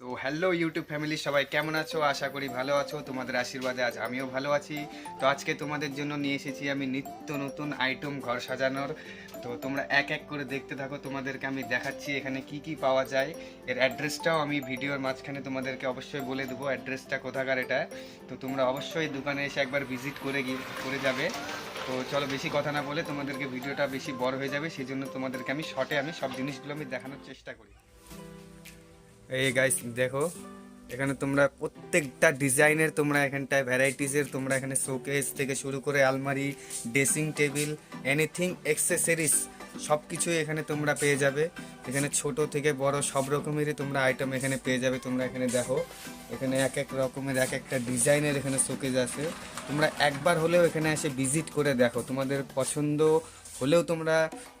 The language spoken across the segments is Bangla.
তো হ্যালো ইউটিউব ফ্যামিলি, সবাই কেমন আছো? আশা করি ভালো আছো। তোমাদের আশীর্বাদে আজ আমিও ভালো আছি। তো আজকে তোমাদের জন্য নিয়ে এসেছি আমি নিত্য নতুন আইটেম ঘর সাজানোর। তো তোমরা এক এক করে দেখতে থাকো, তোমাদেরকে আমি দেখাচ্ছি এখানে কি কি পাওয়া যায়। এর অ্যাড্রেসটাও আমি ভিডিওর মাঝখানে তোমাদেরকে অবশ্যই বলে দেবো অ্যাড্রেসটা কোথাকার এটা। তো তোমরা অবশ্যই দোকানে এসে একবার ভিজিট করে গিয়ে, করে যাবে। তো চলো বেশি কথা না বলে তোমাদেরকে ভিডিওটা বেশি বড় হয়ে যাবে সেই জন্য তোমাদেরকে আমি শর্টে আমি সব জিনিসগুলো আমি দেখানোর চেষ্টা করি। এই গাইস দেখো, এখানে তোমরা প্রত্যেকটা ডিজাইনের তোমরা এখানটায় ভ্যারাইটিসের তোমরা এখানে শোকেস থেকে শুরু করে আলমারি ড্রেসিং টেবিল এনিথিং অ্যাক্সেসরিজ সব কিছুই এখানে তোমরা পেয়ে যাবে। এখানে ছোট থেকে বড় সব রকমেরই তোমরা আইটেম এখানে পেয়ে যাবে। তোমরা এখানে দেখো, এখানে এক এক রকমের এক একটা ডিজাইনের এখানে শোকেজ আছে। তোমরা একবার হলেও এখানে এসে ভিজিট করে দেখো। তোমাদের পছন্দ হলেও তোমরা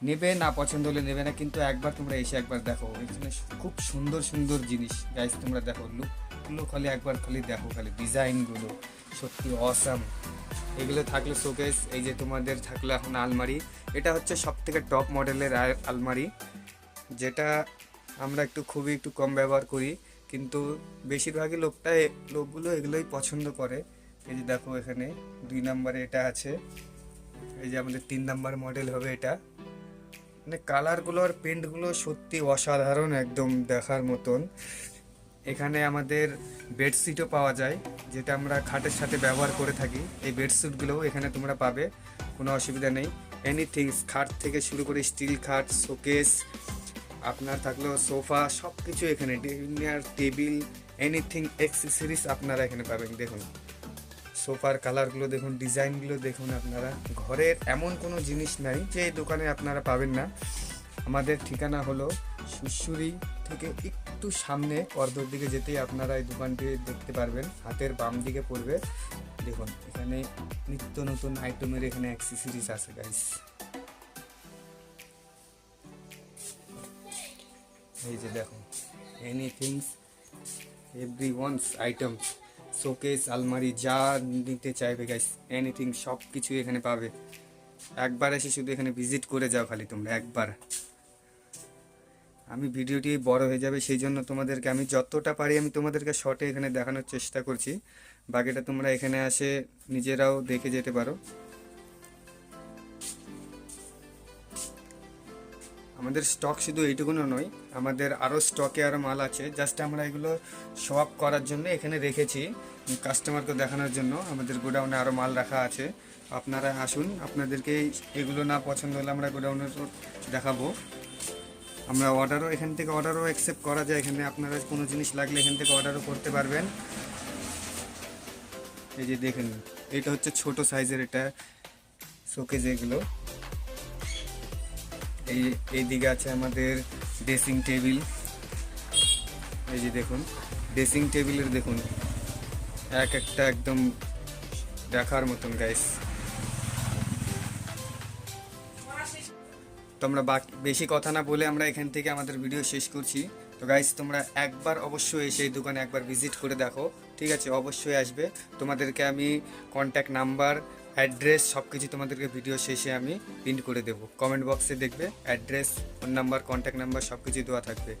নেবে, না পছন্দ হলে নেবে না, কিন্তু একবার তোমরা এসে একবার দেখো। এখানে খুব সুন্দর সুন্দর জিনিস। গাইস তোমরা দেখো লুকগুলো খালি একবার খালি দেখো, খালি ডিজাইনগুলো সত্যি অসাম এগুলো থাকলে শোকেস এই যে তোমাদের থাকলে এখন আলমারি। এটা হচ্ছে সব থেকে টপ মডেলের আলমারি, যেটা আমরা একটু খুবই একটু কম ব্যবহার করি। কিন্তু বেশিরভাগই লোকটা লোকগুলো এগুলোই পছন্দ করে। এই যে দেখো এখানে, দুই নম্বরে এটা আছে। এই যে আমাদের তিন নাম্বার মডেল হবে এটা। মানে কালারগুলো আর পেন্টগুলো সত্যি অসাধারণ একদম দেখার মতন। এখানে আমাদের বেডশিটও পাওয়া যায়, যেটা আমরা খাটের সাথে ব্যবহার করে থাকি। এই বেডশিটগুলোও এখানে তোমরা পাবে, কোনো অসুবিধা নেই। এনিথিংস খাট থেকে শুরু করে স্টিল খাট শোকেস আপনার থাকল সোফা সব কিছু এখানে। ডিনার টেবিল এনিথিং অ্যাক্সেসরিজ আপনারা এখানে পাবেন, দেখুন। সোফার কালারগুলো দেখুন, ডিজাইনগুলো দেখুন আপনারা। ঘরের এমন কোনো জিনিস নাই যে এই দোকানে আপনারা পাবেন না। আমাদের ঠিকানা হলো সুশুরি থেকে একটু সামনে পর্দর দিকে যেতেই আপনারা এই দোকানটি দেখতে পারবেন। হাতের বাম দিকে পড়বে। দেখুন, এখানে নিত্য নতুন আইটেমের এখানে অ্যাক্সেসরিজ আছে গাইস এই যে দেখুন anythings every ones item showcase, আলমারি, যা নিতে চাইবে গাইস এনিথিং সব কিছু এখানে পাবে। একবার এসে শুধু এখানে ভিজিট করে যাও খালি তোমরা, একবার। আমি ভিডিওটি বড় হয়ে যাবে, সেই জন্য তোমাদেরকে আমি যতটা পারি আমি তোমাদেরকে শর্টে এখানে দেখানোর চেষ্টা করছি। বাকিটা তোমরা এখানে আসে নিজেরাও দেখে যেতে পারো। আমাদের স্টক শুধু এইটুকুনো নয়, আমাদের আরও স্টকে আরও মাল আছে। জাস্ট আমরা এগুলো শো আপ করার জন্য এখানে রেখেছি কাস্টমারকে দেখানোর জন্য। আমাদের গোডাউনে আরও মাল রাখা আছে। আপনারা আসুন, আপনাদেরকে এগুলো না পছন্দ হলে আমরা গোডাউনে দেখাবো। আমরা অর্ডারও এখান থেকে অর্ডারও অ্যাকসেপ্ট করা যায় এখানে। আপনারা কোনো জিনিস লাগলে এখান থেকে অর্ডারও করতে পারবেন। এই যে দেখেন, এটা হচ্ছে ছোট সাইজের এটা শোকেজ এগুলো। এই এই দিকে আছে আমাদের ড্রেসিং টেবিল এই যে দেখুন ড্রেসিং টেবিলের দেখুন, এক একটা একদম দেখার মতন গাইস তো আমরা বাকি বেশি কথা না বলে আমরা এখান থেকে আমাদের ভিডিও শেষ করছি। তো গাইস তোমরা একবার অবশ্যই এসে এই দোকানে একবার ভিজিট করে দেখো। ঠিক আছে, অবশ্যই আসবে। তোমাদেরকে আমি কন্ট্যাক্ট নাম্বার অ্যাড্রেস সব কিছু তোমাদেরকে ভিডিও শেষে আমি প্রিন্ট করে দেবো। কমেন্ট বক্সে দেখবে, address phone number contact number সব কিছু দেওয়া থাকবে।